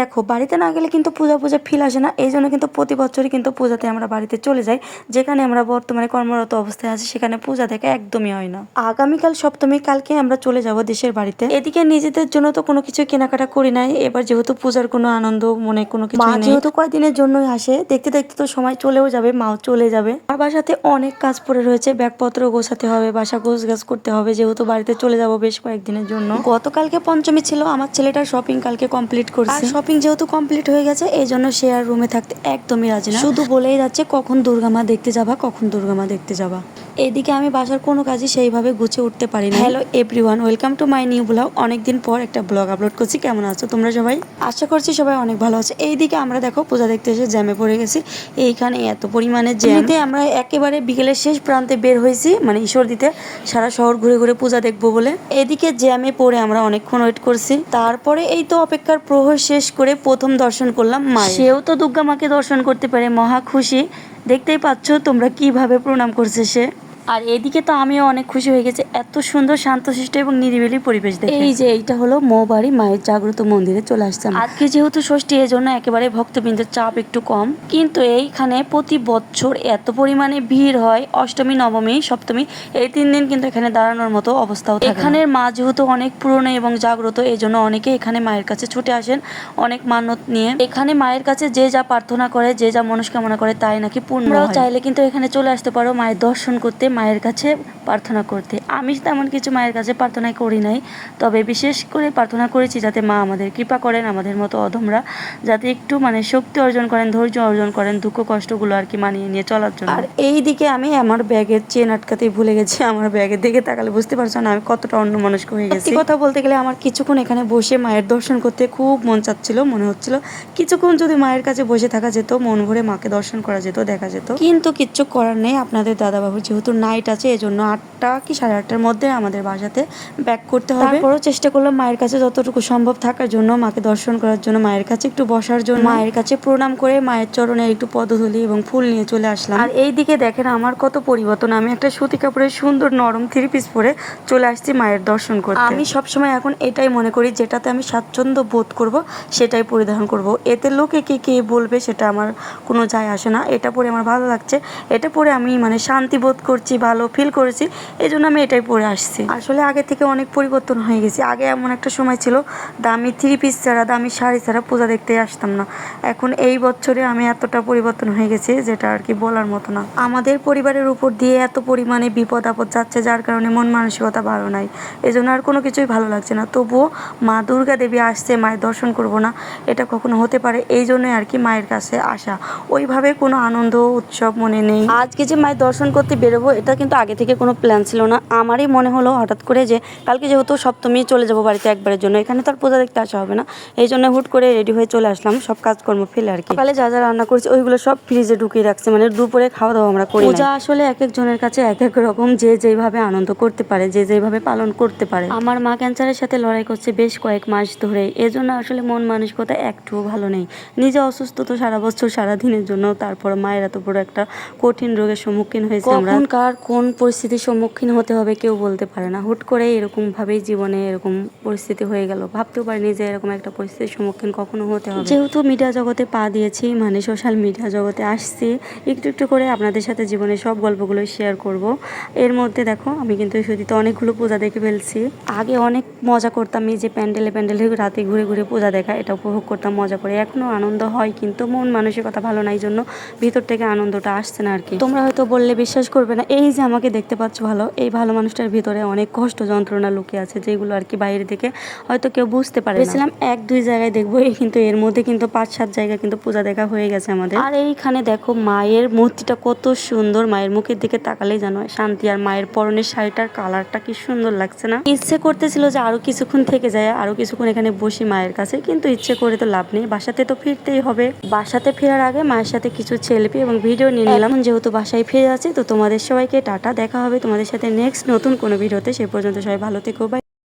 দেখো বাড়িতে না গেলে কিন্তু পূজা পূজা ফিল আসে না। এই জন্য কিন্তু প্রতি বছরই কিন্তু পূজাতে আমরা বাড়িতে চলে যাই। যেখানে আমরা বর্তমানে কর্মরত অবস্থায় আছি সেখানে পূজা দেখা একদমই হয় না। আগামীকাল সপ্তমী কালকে আমরা চলে যাব দেশের বাড়িতে। এদিকে নিজেদের জন্য তো কোনো কিছু কেনাকাটা করি নাই। এবার যেহেতু পূজার কোনো আনন্দ মনে কোনো কিছু মা যেহেতু কয়েকদিনের জন্যই আসে দেখতে দেখতে তো সময় চলেও যাবে মাও চলে যাবে। আর বাসাতে অনেক কাজ পড়ে রয়েছে। ব্যাগপত্র গোছাতে হবে বাসা গোছ গাছ করতে হবে। যেহেতু বাড়িতে চলে যাব বেশ কয়েকদিনের জন্য। গতকালকে পঞ্চমী ছিল আমার ছেলেটার শপিং কালকে কমপ্লিট করছে। শপিং যেহেতু কমপ্লিট হয়ে গেছে, এই জন্য সে আর রুমে থাকতে একদমই রাজি না। শুধু বলেই যাচ্ছে কখন দুর্গামা দেখতে যাবা, কখন দুর্গামা দেখতে যাবা। এদিকে আমি বাসার কোনো কাজই সেইভাবে গুছিয়ে উঠতে পারি না hello everyone welcome to my new blog অনেকদিন পর একটা ব্লগ আপলোড করছি। কেমন আছো তোমরা সবাই? আশা করছি সবাই অনেক ভালো আছে। এইদিকে আমরা দেখো পূজা দেখতে এসে জ্যামে পড়ে গেছি। এইখানে এত পরিমাণে জ্যামতে আমরা একেবারে বিকেলের শেষ প্রান্তে বের হয়েছি মানে ঈশ্বর দিতে। সারা শহর ঘুরে ঘুরে পূজা দেখব বলে। এদিকে জ্যামে পড়ে আমরা অনেকক্ষণ ওয়েট করছি। তারপরে এই তো অপেক্ষার প্রহর শেষ করে প্রথম দর্শন করলাম মা সেও তো দুর্গা মাকে দর্শন করতে পারে মহা খুশি। দেখতেই পাচ্ছ তোমরা কীভাবে প্রণাম করছে সে। আর এদিকে তো আমিও অনেক খুশি হয়ে গেছি। এত সুন্দর শান্তশিষ্ট এবং নিরিবিলি পরিবেশ দেখে। এই যে এইটা হলো মৌবাড়ি মায়ের জাগ্রত মন্দিরে চলে আসতাম আজকে যেহেতু ষষ্ঠী এই জন্য একেবারে ভক্তবৃন্দের চাপ একটু কম। কিন্তু এইখানে প্রতি বছর এত পরিমাণে ভিড় হয় অষ্টমী নবমী সপ্তমী এই তিন দিন কিন্তু এখানে দাঁড়ানোর মতো অবস্থাও। এখানের মা যেহেতু অনেক পুরনো এবং জাগ্রত এই জন্য অনেকে এখানে মায়ের কাছে ছুটে আসেন অনেক মানত নিয়ে। এখানে মায়ের কাছে যে যা প্রার্থনা করে যে যা মনস্কামনা করে তাই নাকি পূর্ণ চাইলে কিন্তু এখানে চলে আসতে পারো মায়ের দর্শন করতে। মায়ের কাছে প্রার্থনা করতে। আমি তেমন কিছু মায়ের কাছে প্রার্থনা করি নাই তবে বিশেষ করে প্রার্থনা করেছি যাতে মা আমাদের কৃপা করেন আমাদের মতো অধমরা যাতে একটু মানে শক্তি অর্জন করেন ধৈর্য অর্জন করেন দুঃখ কষ্টগুলো আর কি মানিয়ে নিয়ে চলার জন্য। আর এই দিকে আমি আমার ব্যাগের চেন আটকাতেই ভুলে গেছি আমার ব্যাগের দিকে তাকালে বুঝতে পারছ না আমি কতটা অন্যমনস্ক হয়ে গেছি। কথা বলতে গেলে আমার কিছুক্ষণ এখানে বসে মায়ের দর্শন করতে খুব মন চাচ্ছিল মনে হচ্ছিল কিছুক্ষণ যদি মায়ের কাছে বসে থাকা যেত মন ভরে মাকে দর্শন করা যেত দেখা যেত। কিন্তু কিচ্ছু করার নেই আপনাদের দাদাবাবু যেহেতু নাইট আছে এজন্য আটটা কি সাড়ে আটটার মধ্যে আমাদের বাসাতে ব্যাক করতে হবে। তারপরও চেষ্টা করলাম মায়ের কাছে যতটুকু সম্ভব থাকার জন্য মাকে দর্শন করার জন্য মায়ের কাছে একটু বসার জন্য। মায়ের কাছে প্রণাম করে মায়ের চরণে একটু পদধূলি এবং ফুল নিয়ে চলে আসলাম। আর এই দিকে দেখেন আমার কত পরিবর্তন আমি একটা সুতি কাপড়ের সুন্দর নরম থ্রি পিস পরে চলে আসছি মায়ের দর্শন করতে। আমি সবসময় এখন এটাই মনে করি যেটাতে আমি স্বাচ্ছন্দ্য বোধ করব সেটাই পরিধান করব। এতে লোকে কে কে বলবে সেটা আমার কোনো যায় আসে না। এটা পরে আমার ভালো লাগছে। এটা পরে আমি মানে শান্তি বোধ করছি ভালো ফিল করেছি। এই জন্য আমি এটাই পরে আসছি। আসলে আগে থেকে অনেক পরিবর্তন হয়ে গেছে। আগে এমন একটা সময় ছিল, দামি থ্রি পিস ছাড়া, দামি শাড়ি ছাড়া পূজা দেখতে আসতাম না। এখন এই বছরে আমি এতটা পরিবর্তন হয়ে গেছে যেটা আর কি বলার মতো না। আমাদের পরিবারের উপর দিয়ে এত পরিমাণে বিপদ আপদ যাচ্ছে যার কারণে মন মানসিকতা ভালো নাই। এই জন্য আর কোনো কিছুই ভালো লাগছে না। তবুও মা দুর্গা দেবী আসছে, মায়ের দর্শন করব না, এটা কখনো হতে পারে। এই জন্যই আর কি মায়ের কাছে আসা। ওইভাবে কোনো আনন্দ, উৎসব মনে নেই। আজকে যে মায়ের দর্শন করতে বেরোবো, এটা কিন্তু আগে থেকে কোনো প্ল্যান ছিল না। আমারই মনে হলো হঠাৎ করে যে কালকে যেহেতু সপ্তমী চলে যাব বাড়িতে একবারের জন্য এখানে তো আর পূজা দেখতে আসা হবে না। এই জন্য হুট করে রেডি হয়ে চলে আসলাম সব কাজকর্ম ফেলে আর কি। সকালে যা যা রান্না করেছি ওইগুলো সব ফ্রিজে ঢুকিয়ে রাখছে মানে দুপুরে খাওয়া দাওয়া আমরা করি পূজা আসলে এক একজনের কাছে এক এক রকম যে যেভাবে আনন্দ করতে পারে যে যেভাবে পালন করতে পারে। আমার মা ক্যান্সারের সাথে লড়াই করছে বেশ কয়েক মাস ধরে এজন্য আসলে মন মানসিকতা একটুও ভালো নেই। নিজে অসুস্থ তো সারা বছর সারা দিনের জন্য তারপর মায়ের এত বড় একটা কঠিন রোগের সম্মুখীন হয়েছে আমরা। কার কোন পরিস্থিতির সম্মুখীন হতে হবে, কেউ বলতে পারে না। হুট করে এরকম ভাবেই জীবনে এরকম পরিস্থিতি হয়ে গেল। ভাবতেও পারিনি যে এরকম একটা পরিস্থিতির সম্মুখীন কখনো হতে হবে। যেহেতু মিডিয়া জগতে পা দিয়েছি মানে সোশ্যাল মিডিয়া জগতে আসছি, একটু একটু করে আপনাদের সাথে জীবনের সব গল্পগুলো শেয়ার করব। এর মধ্যে দেখো, আমি কিন্তু সতীতে অনেকগুলো পূজা দেখে ফেলছি। আগে অনেক মজা করতাম, এই যে প্যান্ডেলে প্যান্ডেলে রাতে ঘুরে ঘুরে পূজা দেখা, এটা উপভোগ করতাম, মজা করে। এখনও আনন্দ হয় কিন্তু মন মানসিকতা ভালো নাই জন্য ভিতর থেকে আনন্দটা আসছে না আর কি। তোমরা হয়তো বললে, বিশ্বাস করবে না, এই যে আমাকে দেখতে পাচ্ছ ভালো এই ভালো মানুষটার ভিতরে অনেক কষ্ট যন্ত্রণা লুকিয়ে আছে যেগুলো আর কি বাইরে থেকে হয়তো কেউ বুঝতে পারে ভেবেছিলাম এক দুই জায়গায় দেখব এই কিন্তু এর মধ্যে কিন্তু পাঁচ সাত জায়গা কিন্তু পূজা দেখা হয়ে গেছে আমাদের। আর এইখানে দেখো মায়ের মূর্তিটা কত সুন্দর মায়ের মুখের দিকে তাকালেই জানো শান্তি আর মায়ের পরনের শাড়িটার কালারটা কি সুন্দর লাগছে না? ইচ্ছে করতেছিল যে আরও কিছুক্ষণ থেকে যায় আরও কিছুক্ষণ এখানে বসি মায়ের কাছে কিন্তু ইচ্ছে করে তো লাভ নেই বাসাতে তো ফিরতেই হবে। বাসাতে ফেরার আগে মায়ের সাথে কিছু ছেলেপি এবং ভিডিও নিয়ে নিলাম। যেহেতু বাসায় ফিরে যাচ্ছি তো তোমাদের সবাইকে টাটা দেখা হবে তোমাদের সাথে নেক্সট নতুন কোনো ভিডিওতে সে পর্যন্ত সবাই ভালো থেকো বাই